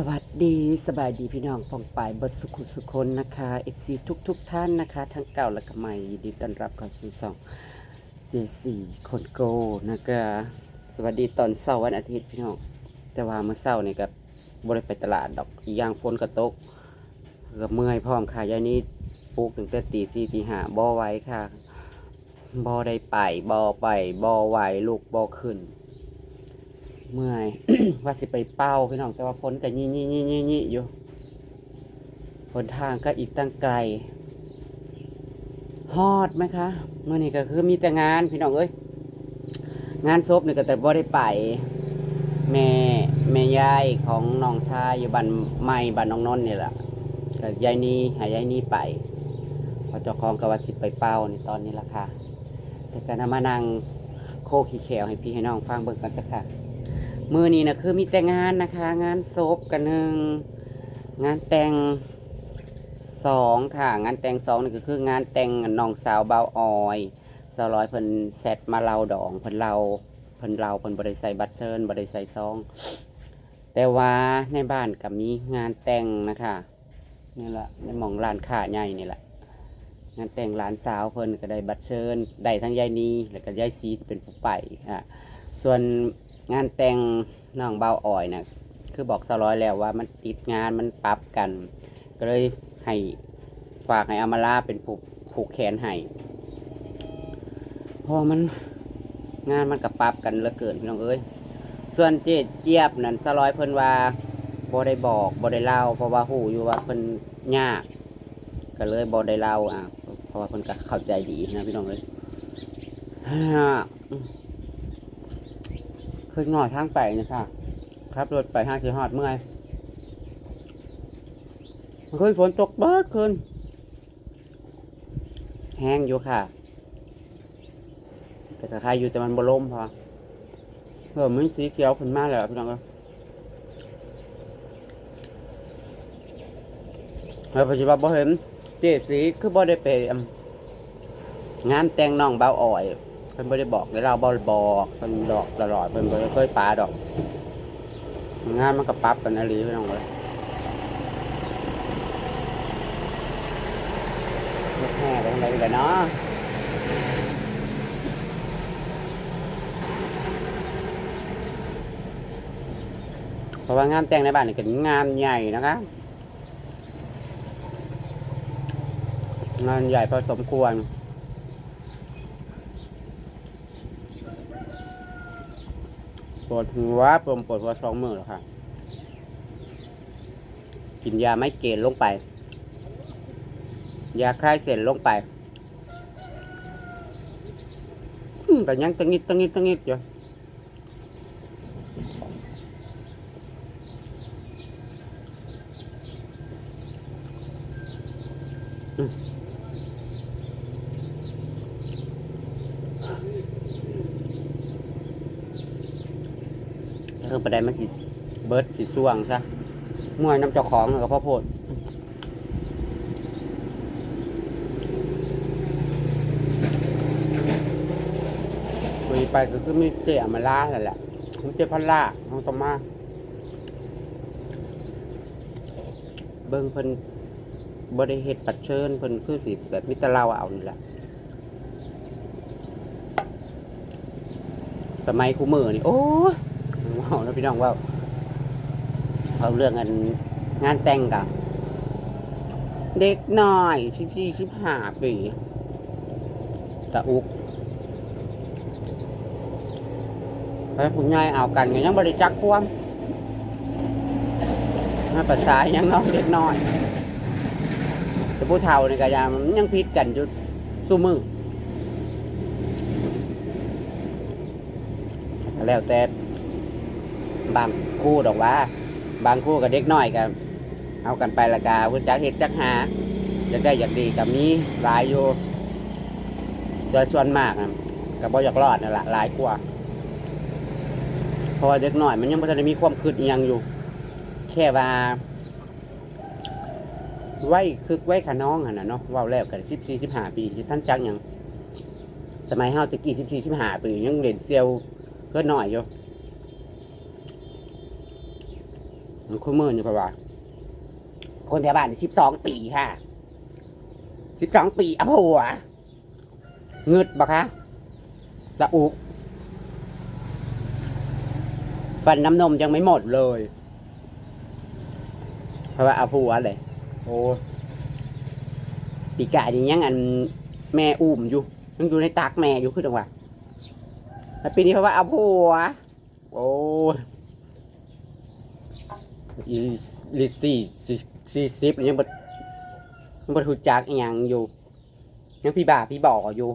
สวัสดีสบายดีพี่น้องปองปายบดสุขุสุคนนะคะเอฟซีทุกทุกท่านนะคะ ทั้งเก่าและก็ใหม่ยินดีต้อนรับเข้าสู่สองเจสี่คนโกนะคะสวัสดีตอนเสาร์วันอาทิตย์พี่น้องแต่ว่าเมื่อเช้านี่กับบริไปตลาดดอกอีย่างฝนกระตกก็เมื่อยพร้อมค่ะยายนี้ปลุกถึงแต่ตีสี่ตีห้าบ่ไว้ค่ะบ่ได้ไปบ่ไปบ่ไหวลูกบ่ขึ้น เมื่อย ว่าสิไปเป้าพี่น้องแต่ว่าฝนก็ยี่ยี่ยี่ยี่ยี่อยู่หนทางก็อีกตั้งไกลฮอดไหมคะเมื่อนี้ก็คือมีแต่งานพี่น้องเอ้ยงานศพนี่ก็แต่บ่ได้ไป แม่แม่ยายของน้องชายอยู่บ้านใหม่บ้านน้องนนท์นี่แหละก็ยายนี้หายายนี้ไปพอเจ้าของก็ว่าสิไปเป้าในตอนนี้ละค่ะแต่จะนำมานั่งโคขี้แขวให้พี่ให้น้องฟังเบิ่งกันจ้ะค่ะ มือนี้นะคือมีแต่งานนะคะ งานศพกันหนึ่งงานแต่งสองค่ะ งานแต่งสองนี่ก็คืองานแต่งน้องสาวเบาออยสาวร้อยเพิ่นแซดมาเลาดองเพิ่นเลาเพิ่นเลาเพิ่นบริใส่บัตรเชิญบริใส่ซอง แต่ว่าในบ้านกับมีงานแต่งนะคะนี่แหละในหมองร้านค้าใหญ่นี่แหละงานแต่งหลานสาวเพิ่นก็ได้บัตรเชิญได้ทั้งยายนีแล้วก็ยายซีจะเป็นผู้ไปอะส่วน งานแต่งน้องเบาอ่อยนะคือบอกสร้อยแล้วว่ามันติดงานมันปรับกัน ก็เลยให้ฝากให้อามาลาเป็นผูกผูกแขนให้พราะมันงานมันกับปรับกันเหลือเกินพี่น้องเอ้ยส่วนเจเจี๊ยบนั่นสร้อยเพิ่นว่าบ่ได้บอกบ่ได้เล่า เพราะว่าหูอยู่ว่าเพิ่นยากก็เลยบ่ได้เล่าอะเพราะว่าเพิ่นก็เข้าใจดีนะพี่น้องเอ้ยฮ่า ขึ้นหน่อยทางไปนะค่ะครับรถไปห้างสีหอดเมื่อยมันเคยฝนตกเบิดคืนแห้งอยู่ค่ะ แต่ก็ใครอยู่แต่มันบล่มพอเออมันสีเขียวขึ้นมากแล้วพี่น้องก็แล้วปัจจุบันบ่เห็นเจ๊สีคือบ่ได้ไปงานแต่งน้องเบาอ่อย เพิ่นบ่ได้บอกได้เราบ่บอกเพิ่นดอกตลอดเพิ่นบ่ได้เคยปลาดอกงานมันก็ปรับกันนะลีพี่น้องเอ้ยแห่ไปทางใดกันเนาะเพราะว่างานแต่งในบ้านนี่เป็นงานใหญ่นะคะงานใหญ่พอสมควร ปวดหัวปวดปวดหัวสองมือแล้วค่ะ กินยาไม่เกณฑ์ลงไป ยาคลายเส้นลงไปแต่ยังตังงิดตังงิดตังงิดอยู่อืมถ้าเพิ่งไปได้มันสิ เบิร์ดสิส่วงซะมวยน้ำเจ้าของกับพ่อโพดคุยไปก็คือมีเจอมาล่าแหละแหละผมเจพันล่าน้องตอมาเบิ่งเพิ่นบริเหตุปัดเชิญเพิ่นคือสิแบบมิตรเราเอานี่แหละสมัยคูมือนี่โอ้ยว้าวนะพี่น้องว่า เอาเรื่องอันงานแต่งกับเด็กน้อยสิบสี่สิบห้าปีตะอุกไปผู้ใหญ่เอากันก็ยังบริจักความมาภาษายยังน้อยเด็กน้อยแต่ผู้เฒ่าในี่ก็ยังยังพิดกันอยู่สู้มือแล้วแต่บางคู่ดอกว่า บางคู่กับเด็กน้อยกันเอากันไปละกาวุจักเห็ดจักหาอยากได้อยากดีกับนี้หลายอยู่โดยส่วนมากนะกับบ่อยากรอดนั่แหละหลายกว่าเพราะว่าเด็กน่อย มันยังไม่ทันได้มีความคืดอิหยังอยู่ แค่ว่าไว้คึกไว้ขาน้องหันนะเนาะเว่าแล้วกันสิบสี่สิบห้าปีท่านจักยังสมัยเฮาตะกี้สิบสี่สิบห้าปียังเล่นเซียวเพื่อหน่อยอยู่ มันคุ้มมือนี่เพราะว่า คนแถวบ้านสิบสองปีค่ะสิบสองปีอะผัวเงึดปะคะละอุกฟันน้ำนมยังไม่หมดเลย เพราะว่าเอาผัวเลยโอ้ปีกายนี่ยังอันแม่อุ้มอยู่ยังอยู่ในตักแม่อยู่คือจังหวะแล้วปีนี้เพราะว่าเอาผัวโอ้ยอี ลิซี่สี่สิบยังบดยังบดหูจักอย่างอยู่ ยังพี่บ่าพี่บอกอยู่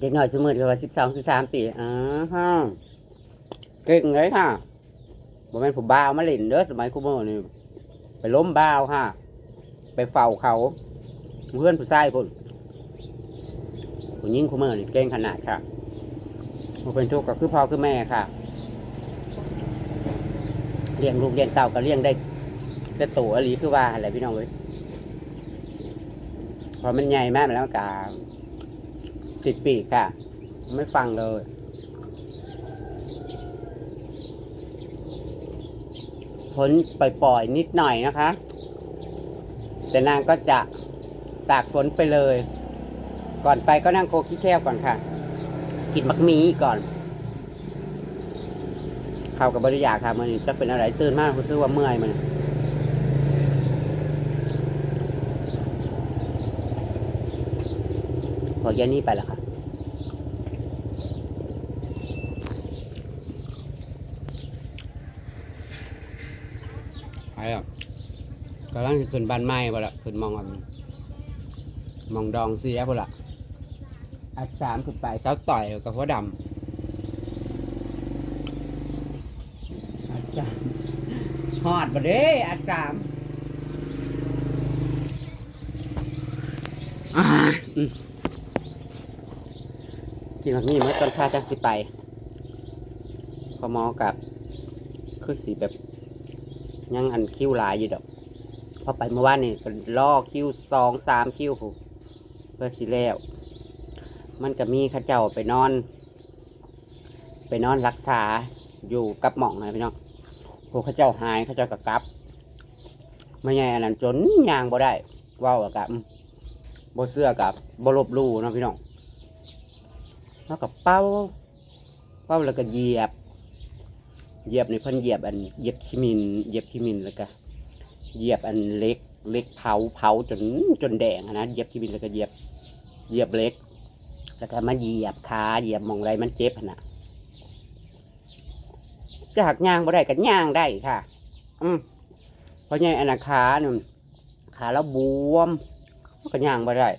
เด็กหน่อยสมือประมาสิบสองสิบสามปีอ่าฮะเก่งเลยค่ะบ่แม่นผมบ้าวมาเล่นเด้อสมัยคุโมอนี่ไปล้มบ้าวค่ะ ไปเฝ้าเขา เพื่อนผู้ชายคนผู้หญิงคุโมอนี่เก่งขนาดค่ะผมเป็นทุกข์ก็คือพ่อคือแม่ค่ะ ลี้ยงลูกเลี้ยงเต่าก็เลี้ยงได้แต่ตัวอหลีคือว่าอะไรพี่น้องเอ้ยพอมันใหญ่มากแล้วกาติดปีกค่ะ ไม่ฟังเลยผลปล่อยๆนิดหน่อยนะคะ แต่นางก็จะตากฝนไปเลย ก่อนไปก็นั่งโคกี้แค้วก่อนค่ะ กินมักมีก่อน ข้ากับบริยาค่ะมันจะเป็นอะไรตื่นมากรู้สึกว่าเมื่อยมันพอเย็นนี้ไปแล้วค่ะไปอะกำลังขึ้นบ้านไม้บ่ละขึ้นมองอันมองดองเสียบ่ละอัดสามขึ้นไปเสาต่อยกับหัวดำอัด สามฮอดบ่เด้อัดสามอ่าอืมกินแบบนี้เมื่อตอนพาจังสิไป พอหมอกับคือสีแบบ ยังอันคิวหลายอยู่ดอกพอไปเมื่อวานนี่ก็ล่อคิวสองสามคิวพู้นเพื่อสิแล้ว มันก็มีเข้าเจ้าไปนอน ไปนอนรักษาอยู่กับหม่องนะพี่น้องพ วกเข้าเจ้าหายเข้าเจ้าก็กลับไม่ใช่อันนั้นจนยางบ่ได้ว้าอะกับบ่เสื้อกับ่ลบลู่นะพี่น้องแล้วก็เป้าเป้าแล้วก็เหยียบ เหยียบในพิ่นเหยียบอันเหยียบขี้มินเหยียบขี้มินแล้วก็เหยียบอันเล็กเล็กเผาเผาจนจนแดงนะเหยียบขี้มินแล้วก็เหยียบเหยียบเล็กแล้วก็มาเหยียบขาเหยียบมองไรมันเจ็บนะ จะหักย่างบ่ได้ก็ย่างได้ค่ะ อืมเพราะไงอันนะขาเนี่ยขาแล้วบวมก็ย่างบ่ได้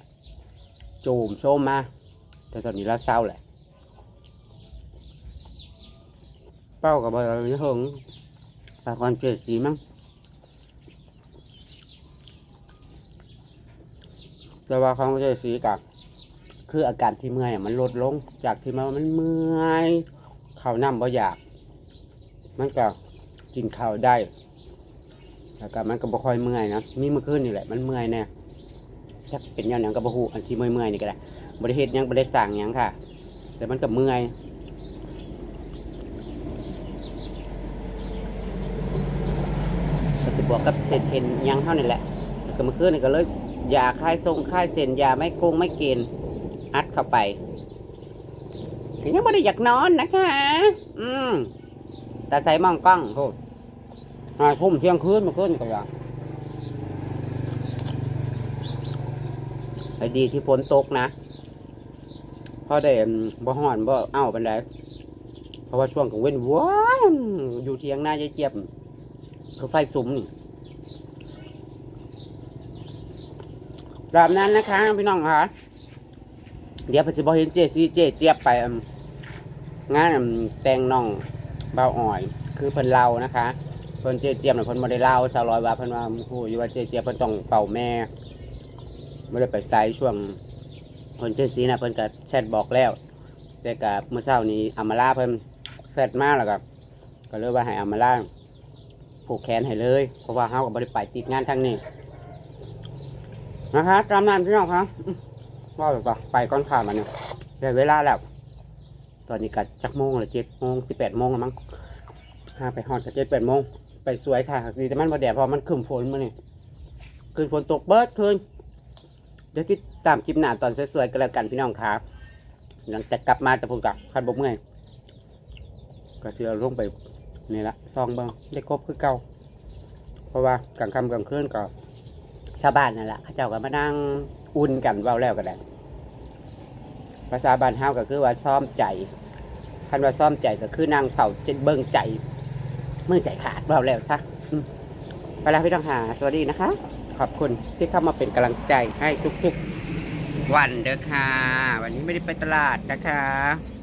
โจมโชมมาแต่ตอนนี้เราเศร้าแหละ เป้ากับเบอร์หงปากก่อนเจ็ดสีมั้งแต่ว่าของเจ็ดสีกับคืออาการที่เมื่อยมันลดลงจากที่มันมันเมื่อย เขาวน้ำบ่อยาก มันก็กินข้าวได้แล้วก็มันก็บ่ค่อยเมื่อยนะมีเมื่อคืนนี่แหละมันเมื่อยแน่ถ้าเป็นย่างนั้นก็บ่ฮู้อันที่เมื่อยๆนี่ก็ได้บ่ได้เฮ็ดหยังบ่ได้สั่งหยังค่ะ แต่มันก็เมื่อยก็จะบวกกับเศษเห็นหยังเท่านี่แหละแล้วก็เมื่อคืนนี่ก็เลยยาคลายทรงคลายเส้นยาไม่โกงไม่เกณฑ์อัดเข้าไปถึงยังไม่ได้อยากนอนนะคะ อืม แต่ใส่มองกล้งโทษห้าทุ่มเที่ยงคืนมื่อคืนก็ยังไอ้ดีที่ฝนตกนะเพราะได้บ่ฮอนบ่เอ้าบันไดเพราะว่าช่วงกลางเว้นว้าวอยู่เทียงหน้ายายเจี๊ยบคือไฟสุมนี่แบบนั้นนะคะพี่น้องค่ะเดี๋ยวเพนจิบเห็นเจซีเจเจี๊ยบไปงานแต่งน้อง เบาอ่อย คือเพิ่นเล่านะคะเพิ่นเจเจี๊ยบเนี่ยเพิ่นบ่ได้เล่าสาวร้อยว่าเพิ่นว่าโอ้อยู่ว่าเจเจี๊ยบเพิ่นต้องเป่าแม่ไม่ได้ไปไซช่วงเพิ่นเจซีนะเพิ่นก็แชทบอกแล้ว แต่กับเมื่อเช้านี้อามาลาเพิ่นแชทมากแล้วก็ก็เลยว่าให้อามาลาผูกแขนให้เลย เพราะว่าเฮากับบริไปติดงานทางนี้นะคะตามนั้นพี่น้องครับอืมว่าไปก่อนไปก้อนข่าวมาเนี่ยได้เวลาแล้ว ตอนนี้ก็จักโมงเลยเจ็ดโมงสิบแปดโมงแล้วมั้งห้าไปหอดกับเจ็ดแปดโมงไปสวยค่ะดีแต่มันมาแดดเพอมันขึ้นฝนมาเนี่ยขึ้นฝนตกเบิดคืนเดี๋ยวติดตามคลิปหน้าตอนสวยๆกันแล้วกันพี่น้องครับหลังจากกลับมาจะพูดกับคันบกเมื่อยก็เสือลงไปนี่ละซองเบิ้งได้ครบคือเก่าเพราะว่ากลางค่ำกลางคืนก็ชาวบ้านนั่นแหละเขาเจ้าก็มานั่งอุ่นกันเว้าแล้วกันแหละ ภาษาบ้านเฮาก็คือว่าซ้อมใจคันว่าซ่อมใจก็คือนั่งเผาจนเบิ่งใจเมื่อใจขาดเบาแล้วซะไปแล้วพี่ต้องหาสวัสดีนะคะ ขอบคุณที่เข้ามาเป็นกำลังใจให้ทุกๆวันเด้อค่ะ วันนี้ไม่ได้ไปตลาดนะคะ